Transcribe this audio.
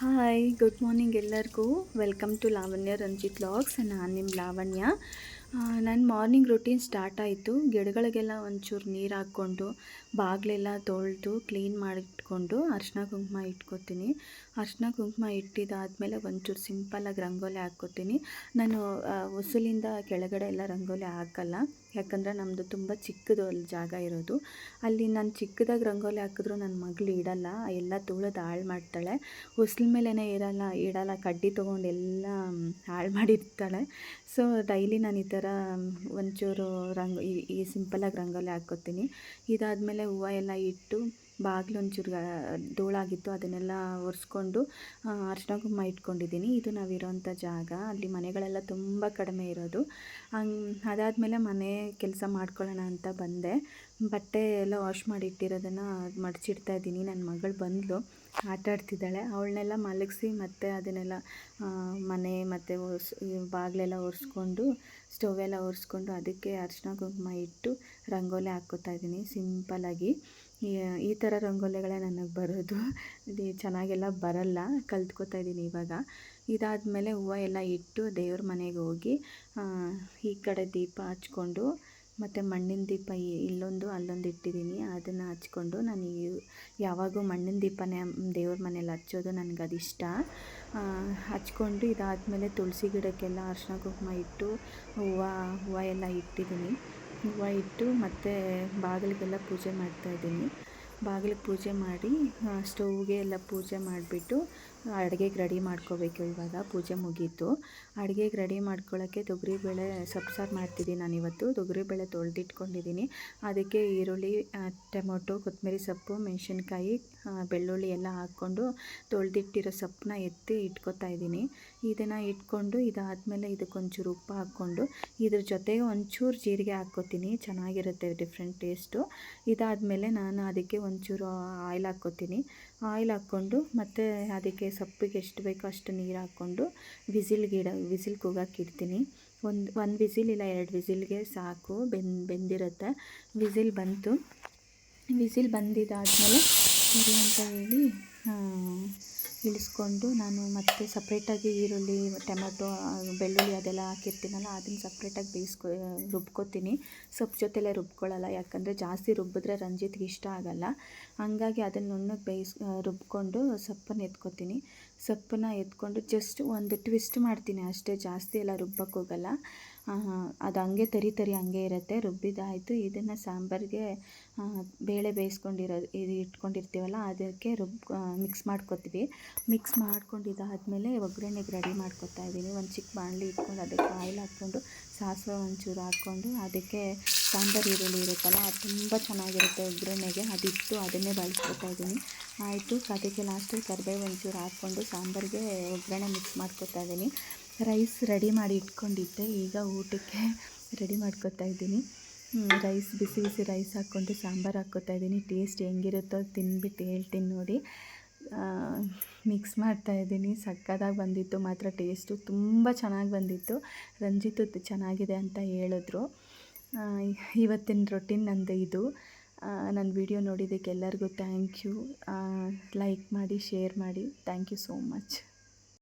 Hi good morning ಎಲ್ಲರಿಗೂ. Welcome to Lavanya Ranjith vlogs ನಾನು ನಿಮ್ಮ ಲಾವಣ್ಯ ನನ್ನ ಮಾರ್ನಿಂಗ್ ರೂಟೀನ್ ಸ್ಟಾರ್ಟ್ ಆಯಿತು. ಗಿಡಗಳಿಗೆಲ್ಲ ಒಂಚೂರು ನೀರು ಹಾಕ್ಕೊಂಡು, ಬಾಗಿಲೆಲ್ಲ ತೊಳೆದು ಕ್ಲೀನ್ ಮಾಡಿಟ್ಕೊಂಡು ಅರ್ಶಿನ ಕುಂಕುಮ ಇಟ್ಕೊತೀನಿ. ಅರ್ಶಿನ ಕುಂಕುಮ ಇಟ್ಟಿದ್ದಾದಮೇಲೆ ಒಂಚೂರು ಸಿಂಪಲ್ಲಾಗಿ ರಂಗೋಲಿ ಹಾಕ್ಕೋತೀನಿ. ನಾನು ಉಸುಲಿಂದ ಕೆಳಗಡೆ ಎಲ್ಲ ರಂಗೋಲಿ ಹಾಕಲ್ಲ. ಯಾಕಂದರೆ ನಮ್ಮದು ತುಂಬ ಚಿಕ್ಕದು ಅಲ್ಲಿ ಜಾಗ ಇರೋದು. ಅಲ್ಲಿ ನಾನು ಚಿಕ್ಕದಾಗಿ ರಂಗೋಲಿ ಹಾಕಿದ್ರು ನನ್ನ ಮಗಳು ಇಡಲ್ಲ. ಎಲ್ಲ ತುಳಿದು ಹಾಳು ಮಾಡ್ತಾಳೆ. ಉಸ್ಲ ಮೇಲೇ ಇರಲ್ಲ, ಇಡಲ್ಲ. ಕಡ್ಡಿ ತೊಗೊಂಡು ಎಲ್ಲ ಹಾಳು ಮಾಡಿರ್ತಾಳೆ. ಸೊ ಡೈಲಿ ನಾನು ಈ ಒಂಚೂರು ರಂಗ ಈ ಈ ಸಿಂಪಲಾಗಿ ರಂಗೋಲಿ ಹಾಕ್ಕೋತೀನಿ. ಇದಾದಮೇಲೆ ಹೂವು ಎಲ್ಲ ಇಟ್ಟು ಬಾಗಿಲು ಒಂಚೂರು ಧೂಳಾಗಿತ್ತು, ಅದನ್ನೆಲ್ಲ ಒರೆಸ್ಕೊಂಡು ಅರ್ಶಿನ ಕುಂಕುಮ ಇಟ್ಕೊಂಡಿದ್ದೀನಿ. ಇದು ನಾವಿರೋಂಥ ಜಾಗ. ಅಲ್ಲಿ ಮನೆಗಳೆಲ್ಲ ತುಂಬ ಕಡಿಮೆ ಇರೋದು. ಹಂಗೆ, ಅದಾದಮೇಲೆ ಮನೆ ಕೆಲಸ ಮಾಡ್ಕೊಳ್ಳೋಣ ಅಂತ ಬಂದೆ. ಬಟ್ಟೆ ಎಲ್ಲ ವಾಶ್ ಮಾಡಿ ಇಟ್ಟಿರೋದನ್ನು ಮಡಚಿಡ್ತಾ ಇದ್ದೀನಿ. ನನ್ನ ಮಗಳು ಬಂದಳು ಆಟ ಆಡ್ತಿದ್ದಾಳೆ ಅವಳನ್ನೆಲ್ಲ ಮಲಗಿಸಿ ಮತ್ತು ಅದನ್ನೆಲ್ಲ ಮನೆ ಮತ್ತು ಒರ್ಸ್ ಬಾಗಿಲೆಲ್ಲ ಒರೆಸ್ಕೊಂಡು, ಸ್ಟವ್ ಒರೆಸ್ಕೊಂಡು ಅದಕ್ಕೆ ಅರ್ಶಿನ ಕುಂಕುಮ ಇಟ್ಟು, ರಂಗೋಲಿ ಹಾಕ್ಕೋತಾ ಇದ್ದೀನಿ. ಸಿಂಪಲಾಗಿ ಈ ಥರ ರಂಗೋಲಿಗಳೇ ನನಗೆ ಬರೋದು. ಇದು ಚೆನ್ನಾಗೆಲ್ಲ ಬರಲ್ಲ, ಕಲ್ತ್ಕೋತಾ ಇದ್ದೀನಿ ಇವಾಗ. ಇದಾದಮೇಲೆ ಹೂವು ಎಲ್ಲ ಇಟ್ಟು ದೇವ್ರ ಮನೆಗೆ ಹೋಗಿ ಈ ಕಡೆ ದೀಪ ಹಚ್ಕೊಂಡು, ಮತ್ತು ಮಣ್ಣಿನ ದೀಪ ಇಲ್ಲೊಂದು ಅಲ್ಲೊಂದು ಇಟ್ಟಿದ್ದೀನಿ. ಅದನ್ನು ಹಚ್ಕೊಂಡು ನಾನು ಯಾವಾಗೂ ಮಣ್ಣಿನ ದೀಪನೇ ದೇವ್ರ ಮನೇಲಿ ಹಚ್ಚೋದು ನನಗೆ ಅದಿಷ್ಟ. ಇಷ್ಟ ಹಚ್ಕೊಂಡು ಇದಾದಮೇಲೆ ತುಳಸಿ ಗಿಡಕ್ಕೆಲ್ಲ ಅರ್ಶಿನ ಕುಂಕುಮ ಇಟ್ಟು, ಹೂವು ಹೂವು ಎಲ್ಲ ಇಟ್ಟಿದ್ದೀನಿ. ಹೂವು ಇಟ್ಟು ಮತ್ತು ಬಾಗಿಲಿಗೆಲ್ಲ ಪೂಜೆ ಮಾಡ್ತಾಯಿದ್ದೀನಿ ಬಾಗಿಲಿಗೆ ಪೂಜೆ ಮಾಡಿ ಸ್ಟೌವ್ಗೆ ಎಲ್ಲ ಪೂಜೆ ಮಾಡಿಬಿಟ್ಟು ಅಡುಗೆಗೆ ರೆಡಿ ಮಾಡ್ಕೋಬೇಕು ಇವಾಗ. ಪೂಜೆ ಮುಗೀತು. ಅಡುಗೆಗೆ ರೆಡಿ ಮಾಡ್ಕೊಳ್ಳೋಕ್ಕೆ ತೊಗರಿಬೇಳೆ ಸೊಪ್ಸಾರು ಮಾಡ್ತಿದ್ದೀನಿ ನಾನಿವತ್ತು ತೊಗರಿಬೇಳೆ ತೊಳೆದಿಟ್ಕೊಂಡಿದ್ದೀನಿ. ಅದಕ್ಕೆ ಈರುಳ್ಳಿ ಟೊಮೊಟೊ, ಕೊತ್ತಂಬರಿ ಸೊಪ್ಪು, ಮೆಣಸಿನ್ಕಾಯಿ ಬೆಳ್ಳುಳ್ಳಿ ಎಲ್ಲ ಹಾಕ್ಕೊಂಡು ತೊಳೆದಿಟ್ಟಿರೋ ಸೊಪ್ಪನ್ನ ಎತ್ತಿ ಇಟ್ಕೊತಾ ಇದ್ದೀನಿ. ಇದನ್ನು ಇಟ್ಕೊಂಡು ಇದಾದಮೇಲೆ ಇದಕ್ಕೊಂಚೂರು ಉಪ್ಪು ಹಾಕ್ಕೊಂಡು ಇದ್ರ ಜೊತೆಗೆ ಒಂಚೂರು ಜೀರಿಗೆ ಹಾಕ್ಕೋತೀನಿ. ಚೆನ್ನಾಗಿರುತ್ತೆ ಡಿಫ್ರೆಂಟ್ ಟೇಸ್ಟು ಇದಾದಮೇಲೆ ನಾನು ಅದಕ್ಕೆ ಒಂಚೂರು ಆಯಿಲ್ ಹಾಕ್ಕೋತೀನಿ. ಆಯಿಲ್ ಹಾಕ್ಕೊಂಡು ಮತ್ತು ಅದಕ್ಕೆ ಸೊಪ್ಪಿಗೆ ಎಷ್ಟು ಬೇಕೋ ಅಷ್ಟು ನೀರು ಹಾಕ್ಕೊಂಡು ವಿಸಿಲ್ ಗಿಡ, ವಿಸಿಲ್ ಕೂಗಕ್ಕೆ ಇಡ್ತೀನಿ. ಒಂದು ಒಂದು ವಿಸಿಲ್ ಇಲ್ಲ, ಎರಡು ವಿಸಿಲ್ಗೆ ಸಾಕು, ಬೆನ್, ಬೆಂದಿರುತ್ತೆ. ವಿಸಿಲ್ ಬಂತು. ವಿಸಿಲ್ ಬಂದಿದ್ದಾದಮೇಲೆ ಸರಿ ಅಂತ ಹೇಳಿ ಇಳಿಸ್ಕೊಂಡು ನಾನು ಮತ್ತೆ ಸಪ್ರೇಟಾಗಿ ಈರುಳ್ಳಿ ಟೊಮೆಟೊ ಬೆಳ್ಳುಳ್ಳಿ ಅದೆಲ್ಲ ಹಾಕಿರ್ತೀನಲ್ಲ, ಅದನ್ನು ಸಪ್ರೇಟಾಗಿ ಬೇಯಿಸ್ಕೊ, ರುಬ್ಕೋತೀನಿ. ಸೊಪ್ಪು ಜೊತೆಲೇ ರುಬ್ಕೊಳ್ಳಲ್ಲ, ಯಾಕಂದರೆ ಜಾಸ್ತಿ ರುಬ್ಬಿದ್ರೆ ರಂಜಿತ್ಗೆ ಇಷ್ಟ ಆಗಲ್ಲ. ಹಾಗಾಗಿ ಅದನ್ನು ನುಣ್ಣಗೆ ಬೇಯಿಸ್, ರುಬ್ಕೊಂಡು ಸೊಪ್ಪನ್ನು ಎತ್ಕೋತೀನಿ. ಸೊಪ್ಪನ್ನ ಎತ್ಕೊಂಡು ಜಸ್ಟ್ ಒಂದು ಟ್ವಿಸ್ಟ್ ಮಾಡ್ತೀನಿ ಅಷ್ಟೇ, ಜಾಸ್ತಿ ಎಲ್ಲ ರುಬ್ಬಕ್ಕೆ ಹೋಗಲ್ಲ ಅದು ಹಂಗೆ ತರಿ ತರಿ ಹಂಗೆ ಇರುತ್ತೆ, ರುಬ್ಬಿದಾಯಿತು. ಇದನ್ನು ಸಾಂಬಾರಿಗೆ ಬೇಳೆ ಬೇಯಿಸ್ಕೊಂಡಿರೋ, ಇದು ಇಟ್ಕೊಂಡಿರ್ತೀವಲ್ಲ, ಅದಕ್ಕೆ ರುಬ್ ಮಿಕ್ಸ್ ಮಾಡ್ಕೊತೀವಿ. ಮಿಕ್ಸ್ ಮಾಡ್ಕೊಂಡಿದ್ದಾದಮೇಲೆ ಒಗ್ಗರಣೆಗೆ ರೆಡಿ ಮಾಡ್ಕೊತಾ ಇದ್ದೀನಿ. ಒಂದು ಚಿಕ್ಕ ಬಾಣಲಿ ಇಟ್ಕೊಂಡು ಅದಕ್ಕೆ ಆಯಿಲ್ ಹಾಕ್ಕೊಂಡು, ಸಾಸಿವೆ ಒಂಚೂರು ಹಾಕ್ಕೊಂಡು, ಅದಕ್ಕೆ ಸಾಂಬಾರು ಈರುಳ್ಳಿ ಇರುತ್ತಲ್ಲ, ಅದು ತುಂಬ ಚೆನ್ನಾಗಿರುತ್ತೆ ಒಗ್ಗರಣೆಗೆ. ಅದಿಟ್ಟು ಅದನ್ನೇ ಬಳಸ್ಕೊತಾ ಇದ್ದೀನಿ. ಆಯಿತು, ಅದಕ್ಕೆ ಲಾಸ್ಟಲ್ಲಿ ಕರಿಬೇವು ಒಂಚೂರು ಹಾಕ್ಕೊಂಡು ಸಾಂಬಾರಿಗೆ ಒಗ್ಗರಣೆ ಮಿಕ್ಸ್ ಮಾಡ್ಕೊತಾ ಇದ್ದೀನಿ. ರೈಸ್ ರೆಡಿ ಮಾಡಿ ಇಟ್ಕೊಂಡಿದ್ದೆ. ಈಗ ಊಟಕ್ಕೆ ರೆಡಿ ಮಾಡ್ಕೊತಾ ಇದ್ದೀನಿ. ರೈಸ್ ಬಿಸಿ ಬಿಸಿ ರೈಸ್ ಹಾಕ್ಕೊಂಡು ಸಾಂಬಾರು ಹಾಕ್ಕೋತಾ ಇದ್ದೀನಿ. ಟೇಸ್ಟ್ ಹೆಂಗಿರುತ್ತೋ ತಿನ್ಬಿಟ್ಟು ಹೇಳ್ತೀನಿ ನೋಡಿ. ಮಿಕ್ಸ್ ಮಾಡ್ತಾ ಇದ್ದೀನಿ. ಸಕ್ಕತ್ತಾಗಿ ಬಂದಿತ್ತು. ಮಾತ್ರ ಟೇಸ್ಟು ತುಂಬ ಚೆನ್ನಾಗಿ ಬಂದಿತ್ತು. ರಂಜಿತು ಚೆನ್ನಾಗಿದೆ ಅಂತ ಹೇಳಿದ್ರು. ಇವತ್ತಿನ ರೊಟೀನ್ ನಂದು ಇದು. ನನ್ನ ವಿಡಿಯೋ ನೋಡಿದ್ದಕ್ಕೆ ಎಲ್ಲರಿಗೂ ಥ್ಯಾಂಕ್ ಯು ಲೈಕ್ ಮಾಡಿ ಶೇರ್ ಮಾಡಿ. Thank you so much